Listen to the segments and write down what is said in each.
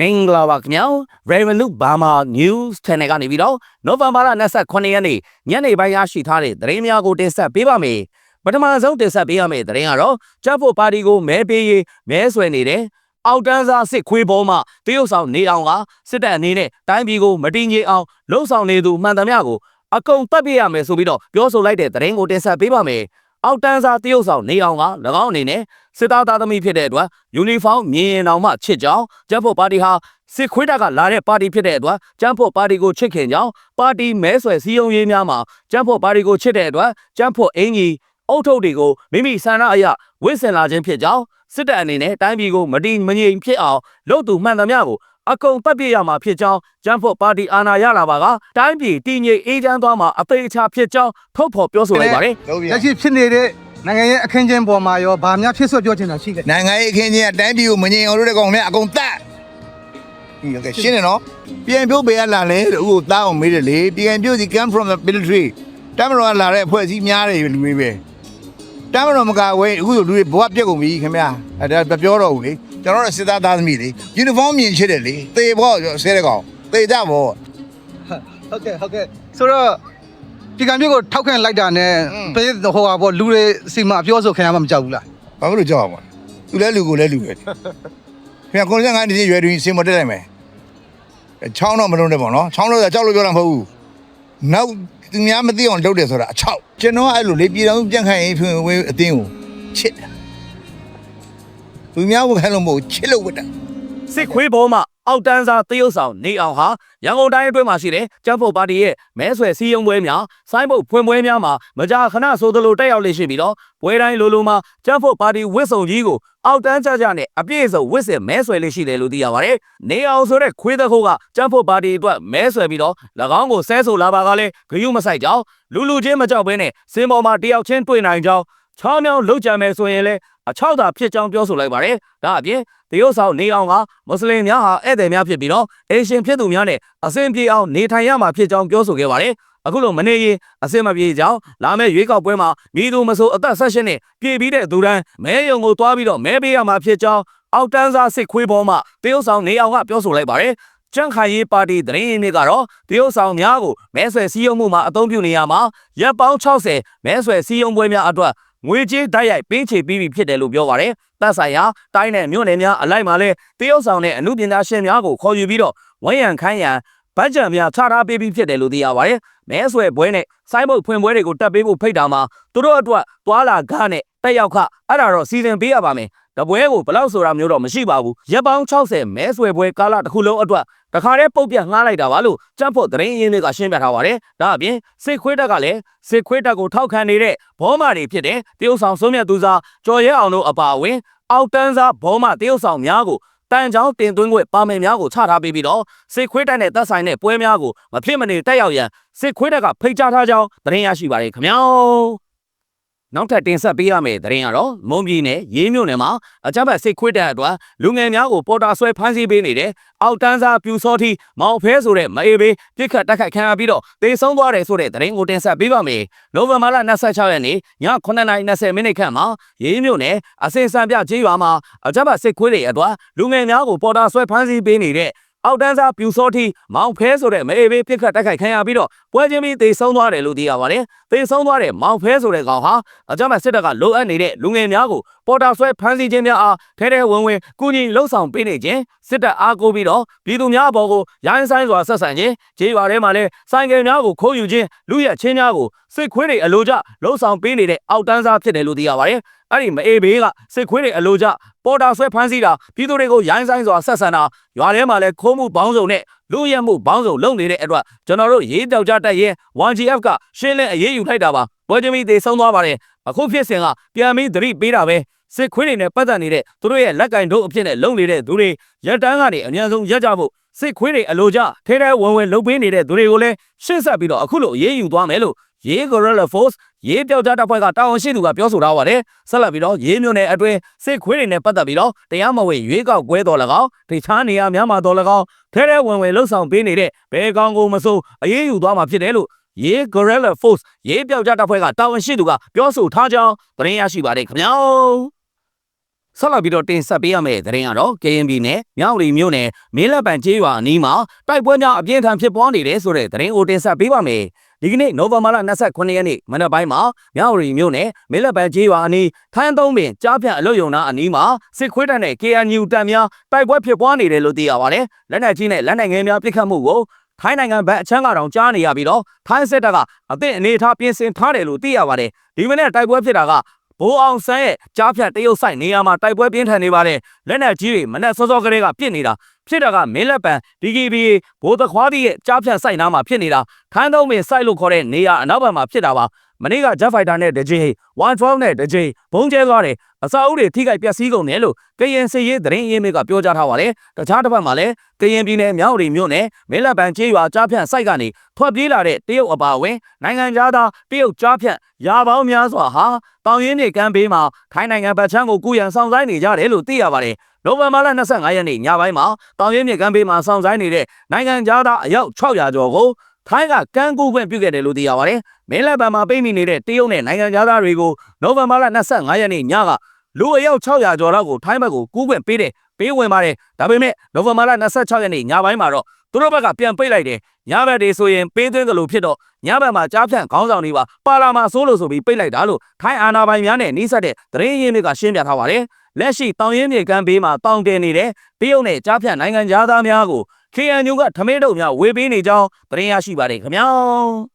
မင်္ဂလာပါခင်ဗျာ Revenue Burma News Channel ကနေပြီးတော့ November 29ရက်နေ့ညနေပိုင်းရရှိထားတဲ့သတင်းများကိုတင်ဆက်ပေးပါမယ်ပထမဆုံးတင်ဆက်ပေးရမယ့်သတင်းကတော့ကျပ်ဖို့ပါတီကိုမဲပေးရေးမဲဆွယ်နေတဲ့အောက်တန်းစားစစ်ခွေးပေါ်မှတရုတ်ဆောင်နေအောင်ကစစ်တပ်အနေနဲ့တိုင်းပြည်ကိုမတည်ငြိမ်အောင်လှုံ့ဆော်နေသူမှန်သမျှကိုအကုန်တပ်ပြရမယ်ဆိုပြီးတော့ပြောဆိုလိုက်တဲ့သတင်းကိုတင်ဆက်ပေးပါမယ် အောက်တန်းစားတရုတ်ဆောင်နေအောင်က၎င်းအနေနဲ့စစ်သားသားသမီးဖြစ်တဲ့အတွက်ယူနီဖောင်းမြင်ရင်တောင်မှချစ်ကြောင်းကျပ်ဖို့ပါတီဟာစစ်ခွေးတပ်ကလာတဲ့ပါတီဖြစ်တဲ့အတွက်ကျန်းဖို့ပါတီကိုချစ်ခင်ကြောင်းပါတီမဲဆွယ်စည်းရုံးရေးများမှာကျန်းဖို့ပါတီကိုချစ်တဲ့အတွက်ကျန်းဖို့အင်ကြီးအုတ်ထုတ်တွေကိုမိမိဆန္ဒအရဝစ်ဆင်လာခြင်းဖြစ်ကြောင်းစစ်တပ်အနေနဲ့တိုင်းပြည်ကိုမတည်မငြိမ်ဖြစ်အောင်လုပ်သူမှန်သမျှကို အကုန်တပ်ပြရမှာဖြစ်ကြောင်းကျန်းဖို့ပါတီအာဏာရလာပါကတိုင်းပြည်တည်ငြိမ်အေးချမ်းသွားမှာအသေးအချာဖြစ်ကြောင်းထုတ်ဖော်ပြောဆိုလိုက်ပါတယ်ဟုတ်ပြီလက်ရှိဖြစ်နေတဲ့နိုင်ငံရဲ့အခင်းကျင်းပေါ်မှာရောဗာများဖြစ်ဆွပြောချင်တာရှိတယ်နိုင်ငံရေးအခင်းချင်းကတိုင်းပြည်ကိုမငြိမ်အောင်လုပ်တဲ့ကောင်များအကုန်တတ်ဒီကရှင်းနေနော်ပြန်ပြုတ်ပေးရလာလဲတဲ့ဥကိုတားအောင်မေးတယ်လေပြန်ပြုတ်စီ come from the military တမတော်ကလာတဲ့အဖွဲ့အစည်းများတယ်လူတွေပဲတမတော်မကဝဲအခုလူတွေဘဝပြက်ကုန်ပြီခင်ဗျာအဲဒါပြောတော့ဘူးလေ ကျွန်တော်တို့စစ်သားသားသမီးလေယူနီဖောင်းမြင်ချစ်တယ်လေသေဘောဆဲတဲ့ကောင်သေကြဘောဟုတ်ကဲ့ဟုတ်ကဲ့ဆိုတော့ဒီကံမျိုးကိုထောက်ခံလိုက်တာနဲ့อืมပြည်ဟိုဟာပေါ့လူတွေစီမအပြောဆိုခံရမှမကြောက်ဘူးလားဘာလို့ကြောက်အောင်သူလဲလူကိုလဲလူပဲခင်ဗျာ95နှစ်ရွယ်တွင်စင်မတက်လိုက်မယ်ချောင်းတော့မလုံးနဲ့ပေါ့နော်ချောင်းလို့ကြောက်လို့ပြောတာမဟုတ်ဘူးနောက်သူများမသိအောင်လုပ်တယ်ဆိုတာအချောက်ကျွန်တော်အဲ့လိုလေပြည်တော်ပြန်ခိုင်ရေးဖွင့်ဝေးအတင်းကိုချစ်တယ် သူများကိုခိုင်းလို့မဟုတ်ချစ်လို့ဝတ်တာစစ်ခွေးဘောမှအောက်တန်းစားတရုတ်ဆောင်နေအောင်ဟာရန်ကုန်တိုင်းအတွင်းမှာရှိတဲ့ကျန်းဖို့ပါတီရဲ့မဲဆွယ်စည်းရုံးပွဲများစိုင်းဘုတ်ဖွင့်ပွဲများမှာမကြာခဏဆိုသလိုတက်ရောက်လေ့ရှိပြီးတော့ပွဲတိုင်းလိုလိုမှာကျန်းဖို့ပါတီဝစ်စုံကြီးကိုအောက်တန်းကြကြနဲ့အပြည့်စုံဝစ်စင်မဲဆွယ်လေ့ရှိတယ်လို့သိရပါတယ်။နေအောင်ဆိုတဲ့ခွေးသခိုးကကျန်းဖို့ပါတီအတွက်မဲဆွယ်ပြီးတော့၎င်းကိုဆဲဆိုလာပါကလည်းဂယုမဆိုင်ကြောင်းလူလူချင်းမကြောက်ဘဲနဲ့စင်ပေါ်မှာတယောက်ချင်းတွေ့နိုင်ကြောင်းချောင်းမြောင်းလှုပ်ကြံမယ်ဆိုရင်လည်း အချောက်သာဖြစ်ကြောင်းပြောဆိုလိုက်ပါတယ်။ဒါအပြင်တရုတ်ဆောင်နေအောင်ကမွတ်စလင်များဟာဧည့်သည်များဖြစ်ပြီးတော့အေရှင်ဖြစ်သူများနဲ့အဆင်ပြေအောင်နေထိုင်ရမှာဖြစ်ကြောင်းပြောဆိုခဲ့ပါတယ်။အခုလိုမနေရင်အဆင်မပြေကြောင်းလာမယ့်ရွေးကောက်ပွဲမှာမိသူမဆိုအသက်ဆက်ရှင်နဲ့ပြည်ပြီးတဲ့သူတိုင်းမဲယုံကိုတွားပြီးတော့မဲပေးရမှာဖြစ်ကြောင်းအောက်တန်းစားစစ်ခွေးပေါ်မှတရုတ်ဆောင်နေအောင်ကပြောဆိုလိုက်ပါတယ်။ကျန်းခိုင်ရေးပါတီသတင်းရင်းမြစ်ကတော့တရုတ်ဆောင်များကိုမဲဆွယ်စည်းရုံးမှုမှာအသုံးပြုနေရမှာရပ်ပေါင်း60မဲဆွယ်စည်းရုံးပွဲများအတွက် ငွေကြေးတိုက်ရိုက်ပေးချေပြီးပြီဖြစ်တယ်လို့ပြောပါတယ်။သက်ဆိုင်ရာတိုင်းနယ်မြို့နယ်များအလိုက်မှာလဲတရုတ်ဆောင်တဲ့အမှုပညာရှင်များကိုခေါ်ယူပြီးတော့ဝန်ရံခိုင်းရန်ဘတ်ဂျက်များချထားပေးပြီးဖြစ်တယ်လို့သိရပါတယ်။မဲဆွယ်ပွဲနဲ့စိုင်းဘုတ်ဖွင့်ပွဲတွေကိုတက်ပေးဖို့ဖိတ်တာမှာသူတို့အတွက်သွာလာကားနဲ့တက်ရောက်ခအဲ့ဒါတော့စီစဉ်ပေးရပါမယ်။တပွဲကိုဘယ်လောက်ဆိုတာမျိုးတော့မရှိပါဘူး။ရက်ပေါင်း60မဲဆွယ်ပွဲကာလတစ်ခုလုံးအတွက် တခါတည်းပုတ်ပြတ်ငှားလိုက်တာပါလို့ကျန်းဖို့သတင်းရင်းတွေကရှင်းပြထားပါတယ်။ဒါအပြင်စစ်ခွေးတက်ကလည်းစစ်ခွေးတက်ကိုထောက်ခံနေတဲ့ဘောမာတွေဖြစ်တဲ့တရုတ်ဆောင်ဆုံးမြတ်သူစားကျော်ရဲအောင်တို့အပါအဝင် အောက်တန်းစားဘောမာတရုတ်ဆောင်များကိုတန်ချောင်းတင်သွင်းခွင့်ပါမယ်များကိုချထားပေးပြီးတော့စစ်ခွေးတက်နဲ့သက်ဆိုင်တဲ့ပွဲများကိုမဖြစ်မနေတက်ရောက်ရန်စစ်ခွေးတက်ကဖိတ်ကြားထားကြောင်းသတင်းရရှိပါတယ်ခင်ဗျာ နောက်ထပ်တင်ဆက်ပေးရမယ့်သတင်းကတော့မုံပြည်နယ်ရေးမြို့နယ်မှာအကြမ်းဖက်စစ်ခွေးတပ်အတွက်လူငယ်များကိုပေါ်တာဆွဲဖမ်းဆီးပေးနေတဲ့အောက်တန်းစားပြူစောထီမောင်ဖဲဆိုတဲ့မအေးဘေးပြစ်ခတ်တက်ခတ်ခံရပြီးတော့တေဆုံးသွားတယ်ဆိုတဲ့သတင်းကိုတင်ဆက်ပေးပါမယ်။နိုဝင်ဘာလ26ရက်နေ့ည9:20မိနစ်ခန့်မှာရေးမြို့နယ်အစင်စံပြကျေးရွာမှာအကြမ်းဖက်စစ်ခွေးတွေအတွက်လူငယ်များကိုပေါ်တာဆွဲဖမ်းဆီးပေးနေတဲ့ အောက်တန်းစားပြူစောထီမောင်ဖဲဆိုတဲ့မအေးဘေးပြစ်ခတ်တက်ခိုက်ခံရပြီးတော့ပွဲချင်းပြီးတေဆုံးသွားတယ်လို့သိရပါတယ်။တေဆုံးသွားတဲ့မောင်ဖဲဆိုတဲ့ကောင်ဟာအကြမ်းဖက်စစ်တပ်ကလိုအပ်နေတဲ့လူငယ်များကိုပေါ်တာဆွဲဖမ်းဆီးခြင်းများအားထဲထဲဝင်ဝင်ကုညီလှုပ်ဆောင်ပေးနေခြင်းစစ်တပ်အားကိုးပြီးတော့ပြည်သူများအပေါ်ကိုရိုင်းဆိုင်စွာဆက်ဆံခြင်းခြေရွာထဲမှာလည်းဆိုင်ကယ်များကိုခိုးယူခြင်းလူရက်ချင်းများကိုစစ်ခွေးတွေအလိုကျလှုပ်ဆောင်ပေးနေတဲ့အောက်တန်းစားဖြစ်တယ်လို့သိရပါတယ်။အဲ့ဒီမအေးဘေးကစစ်ခွေးတွေအလိုကျပေါ်တာဆွဲဖမ်းဆီးတာပြည်သူတွေကိုရိုင်းဆိုင်စွာဆက်ဆံတာရွာထဲမှာလည်းခိုးမှုပေါင်းစုံနဲ့လူရက်မှုပေါင်းစုံလုပ်နေတဲ့အတွက်ကျွန်တော်တို့ရေးတောက်ကြတက်ရင် 1GF ကရှင်းလင်းအရေးယူထိုက်တာပါ။ပွဲချင်းပြီးသေဆုံးသွားပါတယ်။အခုဖြစ်စဉ်ကပြန်ပြီးသတိပေးတာပဲ။စစ်ခွေးတွေနဲ့ပတ်သက်နေတဲ့သူတို့ရဲ့လက်ကင်တို့အဖြစ်နဲ့လုံနေတဲ့သူတွေရက်တန်းကနေအများဆုံးရက်ကြဖို့စစ်ခွေးတွေအလိုကျထဲထဲဝင်ဝင်လှုပ်ပေးနေတဲ့သူတွေကိုလည်းရှင်းဆက်ပြီးတော့အခုလိုအရေးယူသွားမယ်လို့ ရေး Gorilla Force ရေးပြောက်ကြားတပ်ဖွဲ့ကတာဝန်ရှိသူကပြောဆိုထားပါတယ်ဆက်လက်ပြီးတော့ရေးမြို့နယ်အတွင်းစစ်ခွေးတွေနဲ့ပတ်သက်ပြီးတော့တရားမဝင်ရွေးကောက်ကွဲတော်၎င်းထိချားနေရများမှာတော်၎င်းထဲထဲဝင်ဝင်လှုပ်ဆောင်ပေးနေတဲ့ဘဲကောင်ကိုမစိုးအရေးယူသွားမှာဖြစ်တယ်လို့ရေး Gorilla Force ရေးပြောက်ကြားတပ်ဖွဲ့ကတာဝန်ရှိသူကပြောဆိုထားကြောင်းသတင်းရရှိပါတယ်ခင်ဗျာဆက်လက်ပြီးတော့တင်ဆက်ပေးရမယ့်သတင်းကတော့ KNB နဲ့မြောက်လီမြို့နယ်မင်းလက်ပံကျေးရွာအနီးမှာတိုက်ပွဲများအပြင်းထန်ဖြစ်ပွားနေတယ်ဆိုတဲ့သတင်းကိုတင်ဆက်ပေးပါမယ်။ ဒီကနေ့နိုဝင်ဘာလ29ရက်နေ့မနက်ပိုင်းမှာမြောက်လီမြို့နယ်မင်းလက်ပံကျေးရွာအနီးထိုင်းသုံးပင်ကြားဖြန့်အလုတ်ယုံနာအနီးမှာစစ်ခွေးတပ်နဲ့ KNU တပ်များတိုက်ပွဲဖြစ်ပွားနေတယ်လို့သိရပါတယ်။လက်နက်ကြီးနဲ့လက်နက်ငယ်များပစ်ခတ်မှုကိုထိုင်းနိုင်ငံဘက်အချမ်းကတော့ကြားနေရပြီးတော့ထိုင်းစစ်တပ်ကအသင့်အနေအထားပြင်ဆင်ထားတယ်လို့သိရပါတယ်။ဒီမနေ့တိုက်ပွဲဖြစ်တာကဘိုးအောင်ဆန်းရဲ့ကြားဖြတ်တရုတ်ဆိုင်နေရာမှာတိုက်ပွဲပြင်းထန်နေပါတယ်လက်နက်ကြီးတွေမနက်စောစောကလေးကပြစ်နေတာ ဖြစ်တာကမင်းလက်ပံ DKBA ဘိုးသခွားသီးရဲ့ကြားဖြတ်ဆိုင်နားမှာဖြစ်နေတာခန်းသုံးပင်စိုက်လို့ခေါ်တဲ့နေရာအနောက်ဘက်မှာဖြစ်တာပါ မနေ့က Jet Fighter နဲ့တကြိမ် 112 နဲ့တကြိမ်ဘုံကျဲသွားတယ်အစာအုပ်တွေထိခိုက်ပျက်စီးကုန်တယ်လို့ကရင်စစ်ရေးသတင်းရင်းမြစ်ကပြောကြားထားပါတယ်တခြားတစ်ဖက်မှာလည်းကရင်ပြည်နယ်မြောက်ရီမြို့နယ်မင်းလက်ပံကျေးရွာကြားဖြတ်စိုက်ကနေထွက်ပြေးလာတဲ့တရုတ်အပါအဝင်နိုင်ငံသားတရုတ်ကြားဖြတ်ရာပေါင်းများစွာဟာတောင်ရင်းမြေကမ်းဘေးမှာထိုင်းနိုင်ငံဗတ်ချမ်းကိုကုရန်ဆောင်ဆိုင်နေကြတယ်လို့သိရပါတယ်။နိုဝင်ဘာလ25ရက်နေ့ညပိုင်းမှာတောင်ရင်းမြေကမ်းဘေးမှာဆောင်ဆိုင်နေတဲ့နိုင်ငံသားအယောက်600ကျော်ကို ထိုင်းကကမ်းကူးခွင့်ပြုခဲ့တယ်လို့သိရပါတယ်။မင်းလက်ပံမှာပိတ်မိနေတဲ့တရုတ်နဲ့နိုင်ငံသားတွေကိုနိုဝင်ဘာလ25ရက်နေ့ညကလူအယောက်600ကျော်လောက်ကိုထိုင်းဘက်ကိုကူးခွင့်ပေးတယ်ပေးဝင်ပါတယ်။ဒါပေမဲ့နိုဝင်ဘာလ26ရက်နေ့ညပိုင်းမှာတော့သူတို့ဘက်ကပြန်ပိတ်လိုက်တယ်။ညဘက်တွေဆိုရင်ပေးသွင်းသလိုဖြစ်တော့ညဘက်မှာကြားဖြန့်ခေါင်းဆောင်တွေပါပါလာမှာစိုးလို့ဆိုပြီးပိတ်လိုက်တာလို့ထိုင်းအာဏာပိုင်များနဲ့နှိစက်တဲ့သတင်းရင်းမြစ်ကရှင်းပြထားပါတယ်။လက်ရှိတောင်ရင်းမြေကမ်းဘေးမှာတောင်တင်နေတဲ့တရုတ်နဲ့ကြားဖြန့်နိုင်ငံသားများကို KNU ကထမင်းတုပ်များဝေပေးနေကြောင်းသတင်းရရှိပါတယ်ခင်ဗျာ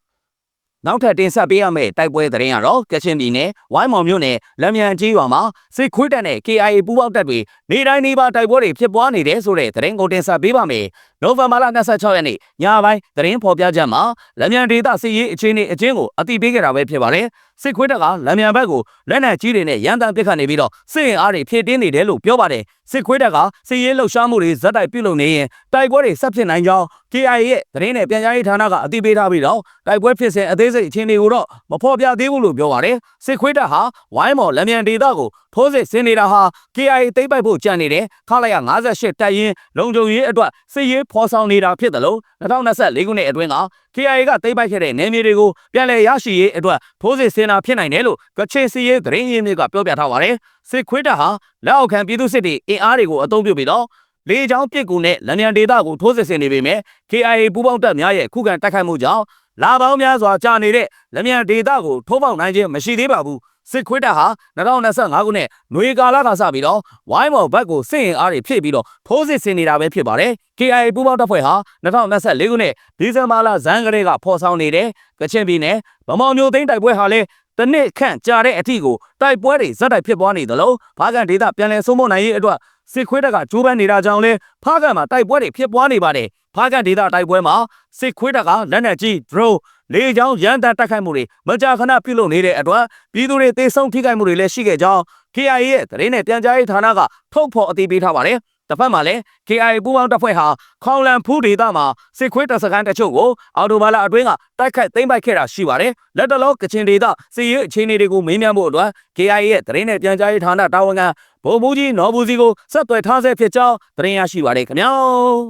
။နောက်ထပ်တင်ဆက်ပေးရမယ့်တိုက်ပွဲသတင်းကတော့ကချင်ပြည်နယ်ဝိုင်းမောင်မြို့နယ်လက်မြန်ကြီးရွာမှာစစ်ခွေးတပ်နဲ့ KIA ပူးပေါင်းတပ်တွေနေတိုင်းနေပါတိုက်ပွဲတွေဖြစ်ပွားနေတယ်ဆိုတဲ့သတင်းကိုတင်ဆက်ပေးပါမယ်။ နိုဝင်ဘာလ26ရက်နေ့ညပိုင်းသတင်းဖော်ပြချက်မှာလက်မြန်ဒေသစစ်ရေးအခြေအနေအချင်းကိုအတိပေးခဲ့တာပဲဖြစ်ပါတယ်။စစ်ခွေးတပ်ကလက်မြန်ဘက်ကိုလက်နက်ကြီးတွေနဲ့ရန်တမ်းပစ်ခတ်နေပြီးတော့စစ်ရင်အားတွေဖြည့်တင်းနေတယ်လို့ပြောပါတယ်။စစ်ခွေးတပ်ကစစ်ရေးလှုပ်ရှားမှုတွေဇက်တိုက်ပြုလုပ်နေရင်တိုက်ပွဲတွေဆက်ဖြစ်နိုင်ကြောင်း KIA ရဲ့သတင်းနဲ့ပြန်ကြားရေးဌာနကအတိပေးထားပြီးတော့တိုက်ပွဲဖြစ်စဉ်အသေးစိတ်အခြေအနေကိုတော့မဖော်ပြသေးဘူးလို့ပြောပါတယ်။စစ်ခွေးတပ်ဟာဝိုင်းမော်လက်မြန်ဒေသကိုထိုးစစ်ဆင်နေတာဟာ KIA သိမ်းပိုက်ဖို့ကြံနေတယ်ခလာရ58တပ်ရင်းလုံခြုံရေးအတွက်စစ်ရေးဖော်ဆောင်နေတာဖြစ်တယ်လို့2024ခုနှစ်အတွင်းက KIA ကသိမ်းပိုက်ခဲ့တဲ့နယ်မြေတွေကိုပြန်လည်ရရှိရေးအတွက်ထိုးစစ်ဆင်တာဖြစ်နိုင်တယ်လို့ကချင်စစ်ရေးသတင်းရင်းမြစ်ကပြောပြထားပါတယ်စစ်ခွေးတပ်ဟာလက်အောက်ခံပြည်သူစစ်တွေအင်အားတွေကိုအသုံးပြုပြီးတော့လေကြောင်းပစ်ကူနဲ့လန်ရန်ဒေတာကိုထိုးစစ်ဆင်နေပေမဲ့ KIA ပူးပေါင်းတပ်များရဲ့ခုခံတိုက်ခိုက်မှုကြောင့်လာပေါင်းများစွာကြာနေတဲ့လက်မြန်ဒေတာကိုထိုးပေါက်နိုင်ခြင်းမရှိသေးပါဘူး စစ်ခွေးတပ်ဟာ2025ခုနှစ်ຫນွေကာလကစပြီးတော့ဝိုင်းမော်ဘက်ကိုစစ်ရင်အားတွေဖြည့်ပြီးတော့ထိုးစစ်ဆင်နေတာပဲဖြစ်ပါတယ်။ KIA ပူးပေါင်းတပ်ဖွဲ့ဟာ2024ခုနှစ်ဒီဇင်ဘာလဇန်ကလေးကဖော်ဆောင်နေတဲ့ကချင်ပြည်နယ်ဗမောင်မျိုးသိန်းတိုက်ပွဲဟာလည်းတစ်နှစ်ခန့်ကြာတဲ့အထိကိုတိုက်ပွဲတွေဇက်တိုက်ဖြစ်ပွားနေသလိုဖားကန်ဒေသပြန်လည်ဆုံးမနိုင်ရေးအတွက်စစ်ခွေးတပ်ကကြိုးပမ်းနေတာကြောင့်လဲဖားကန်မှာတိုက်ပွဲတွေဖြစ်ပွားနေပါတယ် ဖားကန်ဒေသတိုက်ပွဲမှာစစ်ခွေးတပ်ကလက်နက်ကြီး drone လေကြောင်းရန်တမ်းတိုက်ခိုက်မှုတွေမကြာခဏပြုလုပ်နေတဲ့အတွက်ပြည်သူတွေသေဆုံးထိခိုက်မှုတွေလည်းရှိခဲ့ကြောင်း KIA ရဲ့သတင်းနဲ့ပြန်ကြားရေးဌာနကထုတ်ဖော်အသိပေးထားပါတယ်။တစ်ဖက်မှာလည်း KIA ပူးပေါင်းတပ်ဖွဲ့ဟာခေါင်လန်ဖူးဒေသမှာစစ်ခွေးတပ်စခန်းတချို့ကိုအော်တိုဘာလအတွင်းကတိုက်ခိုက်သိမ်းပိုက်ခဲ့တာရှိပါတယ်။လက်တလောကချင်ဒေသစစ်ရေးအခြေအနေတွေကိုမေးမြန်းဖို့အတွက် KIA ရဲ့သတင်းနဲ့ပြန်ကြားရေးဌာနတာဝန်ခံဗိုလ်မှူးကြီးနော်ဘူးစီကိုဆက်သွယ်ထားဆဲဖြစ်ကြောင်းသတင်းရရှိပါတယ်ခင်ဗျာ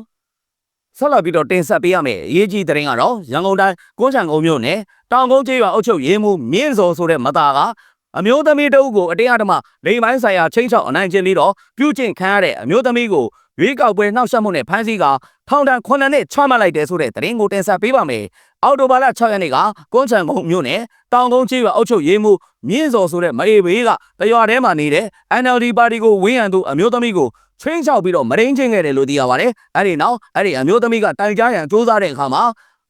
။ ဆက်လက်ပြီးတော့တင်ဆက်ပေးရမယ့်အရေးကြီးသတင်းကတော့ရန်ကုန်တိုင်းကွန်းချံကုန်းမြို့နယ်တောင်ကုန်းကျေးရွာအုပ်ချုပ်ရေးမှူးမြင့်စော်ဆိုတဲ့မသားကအမျိုးသမီးတအုပ်ကိုအတင်းအဓမ္မလိမ်ပိုင်းဆိုင်ရာချင်းချောက်အနိုင်ကျင့်ပြီးတော့ပြုကျင့်ခံရတဲ့အမျိုးသမီးကိုရွေးကောက်ပွဲနှောက်ယှက်မှုနဲ့ဖမ်းဆီးကထောင်ဒဏ်9နှစ်ချမှတ်လိုက်တယ်ဆိုတဲ့သတင်းကိုတင်ဆက်ပေးပါမယ်။အော်တိုဘာလ6ရက်နေ့ကကွန်းချံကုန်းမြို့နယ်တောင်ကုန်းကျေးရွာအုပ်ချုပ်ရေးမှူးမြင့်စော်ဆိုတဲ့မအေးဘေးကတရွာထဲမှာနေတဲ့ NLD ပါတီကိုဝင်းရံသူအမျိုးသမီးကို ချင်းချောက်ပြီးတော့မရင်းချင်းခဲ့တယ်လို့သိရပါတယ်။အဲ့ဒီနောက်အဲ့ဒီအမျိုးသမီးကတိုင်ကြားရန်စူးစမ်းတဲ့အခါမှာ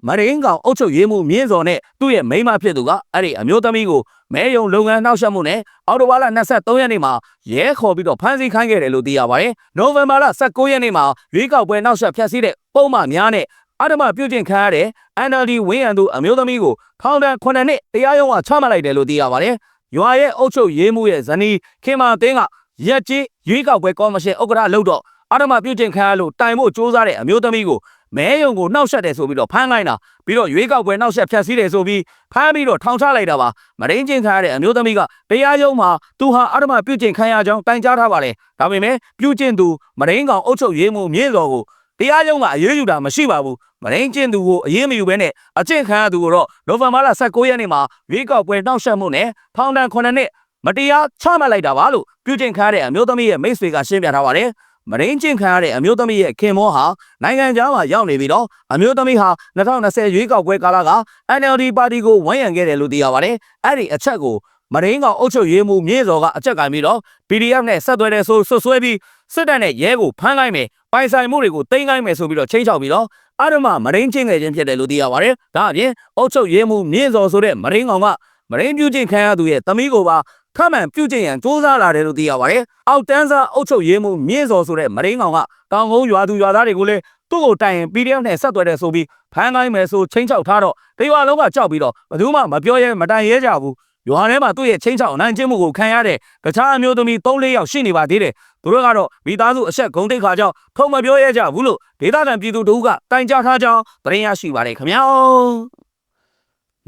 မရင်းကောင်အုပ်ချုပ်ရေးမှုမြင့်စော်နဲ့သူ့ရဲ့မိန်းမဖြစ်သူကအဲ့ဒီအမျိုးသမီးကိုမဲယုံလုပ်ငန်းနှောက်ယှက်မှုနဲ့အော်တိုဘာလ23ရက်နေ့မှာရဲခေါ်ပြီးတော့ဖမ်းဆီးခိုင်းခဲ့တယ်လို့သိရပါတယ်။နိုဝင်ဘာလ19ရက်နေ့မှာရွေးကောက်ပွဲနှောက်ယှက်ဖျက်ဆီးတဲ့ပုံမှန်များနဲ့အဓမ္မပြုကျင့်ခံရတဲ့ NLD ဝင်းရံသူအမျိုးသမီးကိုထောင်ဒဏ်9နှစ်တရားရုံးကချမှတ်လိုက်တယ်လို့သိရပါတယ်။ရွာရဲ့အုပ်ချုပ်ရေးမှုရဲ့ဇနီးခင်မာတင်းက ရက်ကြီးရွေးကောက်ပွဲကော်မရှင်ဥက္ကဋ္ဌလို့တော့အဓမ္မပြုကျင့်ခံရလို့တိုင်ဖို့စ조사တဲ့အမျိုးသမီးကိုမဲယုံကိုနှောက်ယှက်တယ်ဆိုပြီးတော့ဖမ်းလိုက်တာပြီးတော့ရွေးကောက်ပွဲနှောက်ယှက်ဖျက်ဆီးတယ်ဆိုပြီးဖမ်းပြီးတော့ထောင်ချလိုက်တာပါမရင်းချင်းခံရတဲ့အမျိုးသမီးကတရားရုံးမှာသူဟာအဓမ္မပြုကျင့်ခံရကြောင်းတိုင်ကြားထားပါတယ်ဒါပေမဲ့ပြုကျင့်သူမရင်းကောင်အုပ်ချုပ်ရေးမှုမြင့်တော်ကိုတရားရုံးကအရေးယူတာမရှိပါဘူးမရင်းကျင့်သူကိုအရေးမယူဘဲနဲ့အကျင့်ခံရသူကိုတော့နိုဝင်ဘာလ19ရက်နေ့မှာရွေးကောက်ပွဲနှောက်ယှက်မှုနဲ့ထောင်ဒဏ်9နှစ် မတရားချမှတ်လိုက်တာပါလို့ပြုကျင့်ခံရတဲ့အမျိုးသမီးရဲ့မိတ်ဆွေကရှင်းပြထားပါတယ်မရင်းကျင့်ခံရတဲ့အမျိုးသမီးရဲ့ခင်မောဟာနိုင်ငံခြားမှာရောက်နေပြီးတော့အမျိုးသမီးဟာ2020ရွေးကောက်ပွဲကာလက NLD ပါတီကိုဝန်ရံခဲ့တယ်လို့သိရပါတယ်။အဲ့ဒီအချက်ကိုမရင်းကောင်အုပ်ချုပ်ရေးမှူးမြင့်စော်ကအချက်ကင်ပြီးတော့ PDF နဲ့ဆက်သွယ်တဲ့ဆိုဆွဆွဲပြီးစစ်တပ်နဲ့ရဲကိုဖမ်းလိုက်မယ်။ပိုင်ဆိုင်မှုတွေကိုတင်ကိုင်းမယ်ဆိုပြီးတော့ချိန်ချောက်ပြီးတော့အရမမရင်းချင်းငယ်ချင်းဖြစ်တယ်လို့သိရပါတယ်။ဒါအပြင်အုပ်ချုပ်ရေးမှူးမြင့်စော်ဆိုတဲ့မရင်းကောင်ကမရင်းပြုချင်းခံရသူရဲ့သမီးကိုပါ ခမှန်ပြုချင်းရန်စူးစမ်းလာတယ်လို့သိရပါတယ်။အောက်တန်းစားအုပ်ချုပ်ရေးမှူးမြင့်စော်ဆိုတဲ့မရင်းကောင်ကတောင်ကုန်းရွာသူရွာသားတွေကိုလည်းသူ့ကိုတိုင်ရင် PDF နဲ့ဆက်သွယ်တဲ့ဆိုပြီးဖမ်းကိုင်းမယ်ဆိုချင်းချောက်ထားတော့တရွာလုံးကကြောက်ပြီးတော့ဘယ်သူမှမပြောရဲမတိုင်ရဲကြဘူး။ရွာထဲမှာသူ့ရဲ့ချင်းချောက်အနိုင်ကျင့်မှုကိုခံရတဲ့တခြားအမျိုးသမီး၃-၄ယောက်ရှိနေပါသေးတယ်။သူတို့ကတော့မိသားစုအဆက်ဂုံတိတ်ခါကြောင့်ထုံမပြောရဲကြဘူးလို့ဒေသခံပြည်သူတို့ကတိုင်ကြားထားကြောင်းသတင်းရရှိပါတယ်ခင်ဗျာ။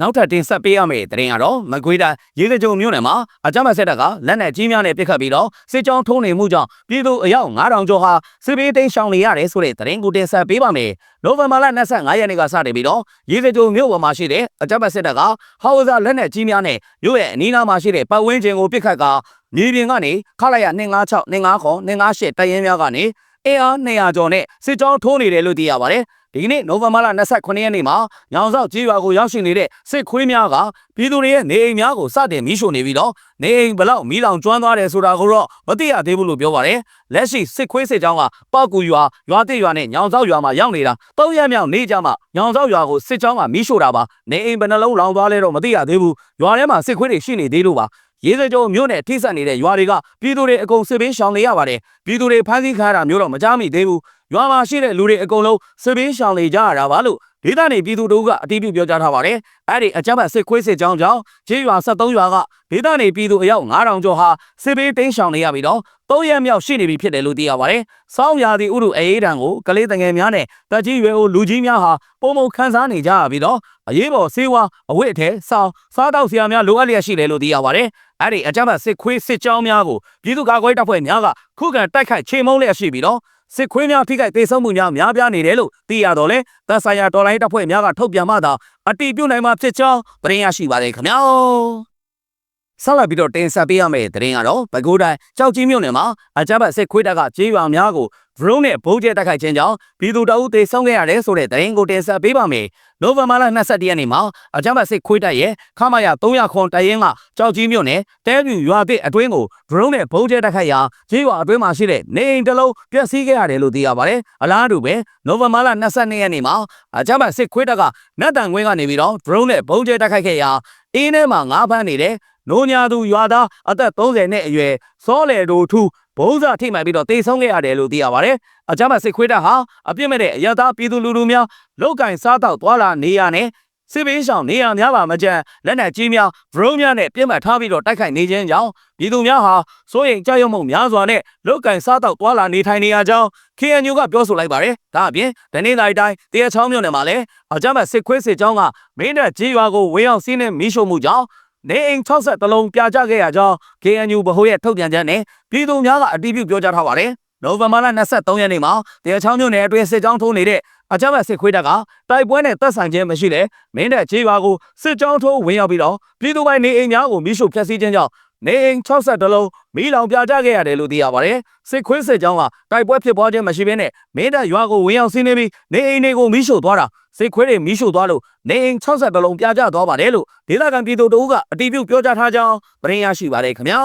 နောက်ထပ်တင်ဆက်ပေးရမယ့်သတင်းကတော့မကွေးတိုင်းရေစကြုံမြို့နယ်မှာအကြမ်းဖက်စစ်တပ်ကလက်နက်ကြီးများနဲ့ပစ်ခတ်ပြီးတော့စစ်ကြောင်းထုံးနေမှုကြောင့်ပြည်သူအယောက်9000ကျော်ဟာစစ်ဘေးတိမ်းရှောင်နေရတယ်ဆိုတဲ့သတင်းကိုတင်ဆက်ပေးပါမယ်။နိုဝင်ဘာလ25ရက်နေ့ကစတင်ပြီးတော့ရေစကြုံမြို့ပေါ်မှာရှိတဲ့အကြမ်းဖက်စစ်တပ်ကဟောက်ဇာလက်နက်ကြီးများနဲ့မြို့ရဲ့အနီးနားမှာရှိတဲ့ပတ်ဝန်းကျင်ကိုပစ်ခတ်ကာမြေပြင်ကနေခလာရ256 258 258တပ်ရင်းများကနေအင်အား200ကျော်နဲ့စစ်ကြောင်းထိုးနေတယ်လို့သိရပါတယ်။ ဒီကနေ့နိုဝင်ဘာလ29ရက်နေ့မှာညောင်ဆောက်ကြီးရွာကိုရောက်ရှိနေတဲ့စစ်ခွေးများကပြည်သူတွေရဲ့နေအိမ်များကိုစတင်မီးရှို့နေပြီးတော့နေအိမ်ဘလောက်မီးလောင်ကျွမ်းသွားတယ်ဆိုတာကိုတော့မသိရသေးဘူးလို့ပြောပါတယ်။လက်ရှိစစ်ခွေးစစ်ကြောင်းကပောက်ကူရွာရွာတိရွာနဲ့ညောင်ဆောက်ရွာမှာရောက်နေတာ၃ရက်မြောက်နေ့ကြမှာညောင်ဆောက်ရွာကိုစစ်ကြောင်းကမီးရှို့တာပါ။နေအိမ်ဘယ်နှလုံးလောင်သွားလဲတော့မသိရသေးဘူး။ရွာထဲမှာစစ်ခွေးတွေရှိနေသေးလို့ပါ။ရေးစကြုံမြို့နယ်ထိစပ်နေတဲ့ရွာတွေကပြည်သူတွေအကုန်စစ်ဘေးရှောင်နေရပါတယ်။ပြည်သူတွေဖမ်းဆီးခံရတာမျိုးတော့မကြားမိသေးဘူး။ ရွာမှာရှိတဲ့လူတွေအကုန်လုံးစစ်ဘေးရှောင်နေကြရတာပါလို့ဒေသနေပြည်သူတို့ကအတိအပြုပြောကြားထားပါတယ်။အဲ့ဒီအကြမ်းဖက်စစ်ခွေးစစ်ကြောင်းကြောင့်ကျေးရွာ73ရွာကဒေသနေပြည်သူအယောက်9000ကျော်ဟာစစ်ဘေးတိမ်းရှောင်နေရပြီးတော့၃ရက်မြောက်ရှိနေပြီဖြစ်တယ်လို့သိရပါတယ်။စောင်းရာသီဥတုအေးဒဏ်ကိုကလေးတငယ်များနဲ့တက်ကြီးရွယ်အိုလူကြီးများဟာပုံမခန်းစားနေကြရပြီးတော့အရေးပေါ်ဆေးဝါးအဝတ်အထည်စောင်းစားတောက်ဆရာများလိုအပ်လျက်ရှိတယ်လို့သိရပါတယ်။အဲ့ဒီအကြမ်းဖက်စစ်ခွေးစစ်ကြောင်းများကိုပြည်သူ့ကာကွယ်တပ်ဖွဲ့များကခုခံတိုက်ခိုက်ချေမှုန်းလျက်ရှိပြီးတော့စစ်ခွေးများထိခိုက်ဒေဆုံးမှုများများပြားနေတယ်လို့သိရတော့လေသက်ဆိုင်ရာတော်လိုင်းတပ်ဖွဲ့များကထုတ်ပြန်မှသာအတိပြုနိုင်မှာဖြစ်ကြောင်းသတင်းရရှိပါတယ်ခင်ဗျာဆက်လက်ပြီးတော့တင်ဆက်ပေးရမယ့်သတင်းကတော့ပဲခူးတိုင်းကြောက်ကြီးမြို့နယ်မှာအကြမ်းဖက်စစ်ခွေးတပ်ကကြေးရွာများကို drone နဲ့ဘုံကျဲတိုက်ခိုက်ခြင်းကြောင့်ပြည်သူတအုပ်သေဆုံးခဲ့ရတယ်ဆိုတဲ့သတင်းကိုတင်ဆက်ပေးပါမယ်။နိုဝင်ဘာလ22ရက်နေ့မှာအကြမ်းဖက်စစ်ခွေးတပ်ရဲ့ခမာရ300ခွန်တရင်ကကြောက်ကြီးမြို့နယ်တဲပြူရွာသစ်အတွင်းကို drone နဲ့ဘုံကျဲတိုက်ခိုက်ရာကြေးရွာအတွင်းမှာရှိတဲ့နေအိမ်တစ်လုံးပျက်စီးခဲ့ရတယ်လို့သိရပါတယ်။အလားတူပဲနိုဝင်ဘာလ22ရက်နေ့မှာအကြမ်းဖက်စစ်ခွေးတပ်ကနတ်တန်ခွင်းကနေပြီးတော့ drone နဲ့ဘုံကျဲတိုက်ခိုက်ခဲ့ရာအင်းထဲမှာငါးဖမ်းနေတဲ့ နိုညာသူရွာသားအသက်30နှစ်အရွယ်စောလေတို့ထူဘုံစာထိမှန်ပြီးတော့တေဆုံးခဲ့ရတယ်လို့သိရပါတယ်။အကြမ်းဖက်စစ်ခွေးတပ်ဟာအပြစ်မဲ့တဲ့အရသာပြည်သူလူထုများလောက်ကင်စားတော့သွာလာနေရနဲ့စစ်ဘေးရှောင်နေရများပါမကြမ်းလက်နက်ကြီးများဒရုန်းများနဲ့ပြစ်မှတ်ထားပြီးတော့တိုက်ခိုက်နေခြင်းကြောင့်ပြည်သူများဟာစိုးရိမ်ကြောက်ရွံ့မှုများစွာနဲ့လောက်ကင်စားတော့သွာလာနေထိုင်နေရကြောင်း KNU ကပြောဆိုလိုက်ပါတယ်။ဒါအပြင်ဒနေ့တိုင်းတိုင်းတရချောင်းမြို့နယ်မှာလည်းအကြမ်းဖက်စစ်ခွေးစစ်ကြောင်းကမင်းတပ်ကြီးရွာကိုဝေရောက်စီးနှင်းမီးရှို့မှုကြောင့် နေအိမ်60တလုံးပြာကျခဲ့ရကြောင်း KNU ဗဟိုရဲ့ထုတ်ပြန်ချက်နဲ့ပြည်သူများကအတည်ပြုပြောကြားထားပါတယ်။နိုဝင်ဘာလ23ရက်နေ့မှာတရားချောင်းမြို့နယ်အတွင်းစစ်ကြောင်းထိုးနေတဲ့အကြမ်းဖက်စစ်ခွေးတပ်ကတိုက်ပွဲနဲ့တပ်ဆိုင်ခြင်းမရှိတဲ့မင်းတပ်ခြေရွာကိုစစ်ကြောင်းထိုးဝင်ရောက်ပြီးတော့ပြည်သူပိုင်နေအိမ်များကိုမိရှုဖျက်ဆီးခြင်းကြောင့်နေအိမ်60တလုံးမီးလောင်ပြာကျခဲ့ရတယ်လို့သိရပါတယ်။စစ်ခွေးစစ်ကြောင်းကတိုက်ပွဲဖြစ်ပွားခြင်းမရှိဘဲနဲ့မင်းတပ်ရွာကိုဝင်ရောက်စီးနှင်းပြီးနေအိမ်တွေကိုမိရှုသွားတာ စစ်ခွေးတွေမိရှုသွားလို့နေအိမ်60တလုံးပြာကျသွားပါတယ်လို့ဒေသခံပြည်သူတို့ကအတည်ပြုပြောကြားထားကြောင်းသတင်းရရှိပါတယ်ခင်ဗျာ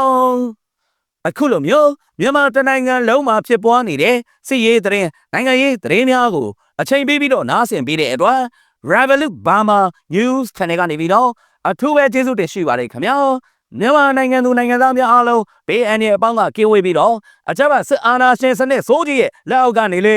။အခုလိုမျိုးမြန်မာတနိုင်ငံလုံးမှာဖြစ်ပွားနေတဲ့စစ်ရေးသတင်းနိုင်ငံရေးသတင်းများကိုအချိန်ပေးပြီးတော့နားဆင်ပေးတဲ့အတွက် Revolut Burma News Channel ကနေပြီးတော့အထူးပဲကျေးဇူးတင်ရှိပါတယ်ခင်ဗျာမြန်မာနိုင်ငံသူနိုင်ငံသားများအားလုံးဘေးအန္တရာယ်အပေါင်းကကင်းဝေးပြီးတော့အကြမ်းဖက်စစ်အာဏာရှင်စနစ်စိုးကြီးရဲ့လက်အောက်ကနေလေ